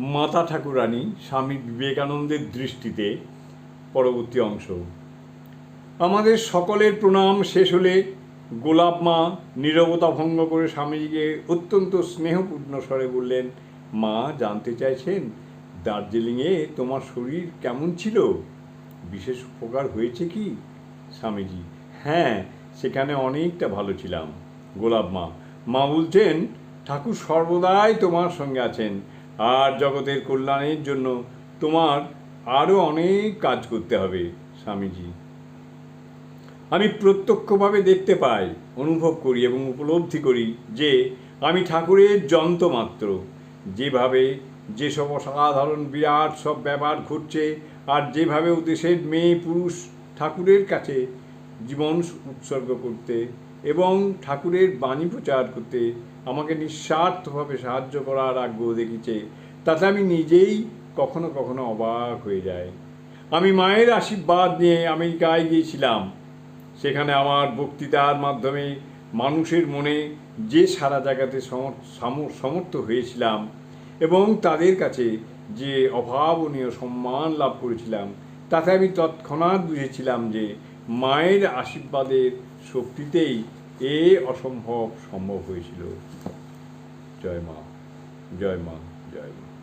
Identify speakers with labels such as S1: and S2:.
S1: মাতা ঠাকুরানী স্বামী বিবেকানন্দের দৃষ্টিতে পরবর্তী অংশ। আমাদের সকলের প্রণাম শেষ হলে গোলাপ মা নীরবতা ভঙ্গ করে স্বামীজিকে অত্যন্ত স্নেহপূর্ণ স্বরে বললেন, মা, জানতে চাইছেন দার্জিলিংয়ে তোমার শরীর কেমন ছিল? বিশেষ উপকার হয়েছে কি? স্বামীজি হ্যাঁ সেখানে অনেকটা ভালো ছিলাম। গোলাপ মা মা বলছেন, ঠাকুর সর্বদাই তোমার সঙ্গে আছেন। আর জগতের কল্যাণের জন্য তোমার আরও অনেক কাজ করতে হবে, স্বামীজি। আমি প্রত্যক্ষভাবে দেখতে পাই, অনুভব করি এবং উপলব্ধি করি যে আমি ঠাকুরের যন্ত্র মাত্র। যেভাবে যেসব অসাধারণ বিরাট সব ব্যাপার ঘটছে আর যেভাবে দেশের মেয়ে পুরুষ ঠাকুরের কাছে জীবন উৎসর্গ করতে এবং ঠাকুরের বাণী প্রচার করতে আমাকে নিঃস্বার্থভাবে সাহায্য করার আগ্রহ দেখিয়েছে তাতে আমি নিজেই কখনো কখনো অবাক হয়ে যায় আমি মায়ের আশীর্বাদ নিয়ে আমেরিকায় গিয়েছিলাম। সেখানে আমার বক্তৃতার মাধ্যমে মানুষের মনে যে সারা জায়গাতে সমর্থ হয়েছিলাম এবং তাদের কাছে যে অভাবনীয় সম্মান লাভ করেছিলাম, তাতে আমি তৎক্ষণাৎ বুঝেছিলাম যে মায়ের আশীর্বাদের শক্তিতেই এ অসম্ভব সম্ভব হয়েছিল। জয় মা জয় মা জয় মা।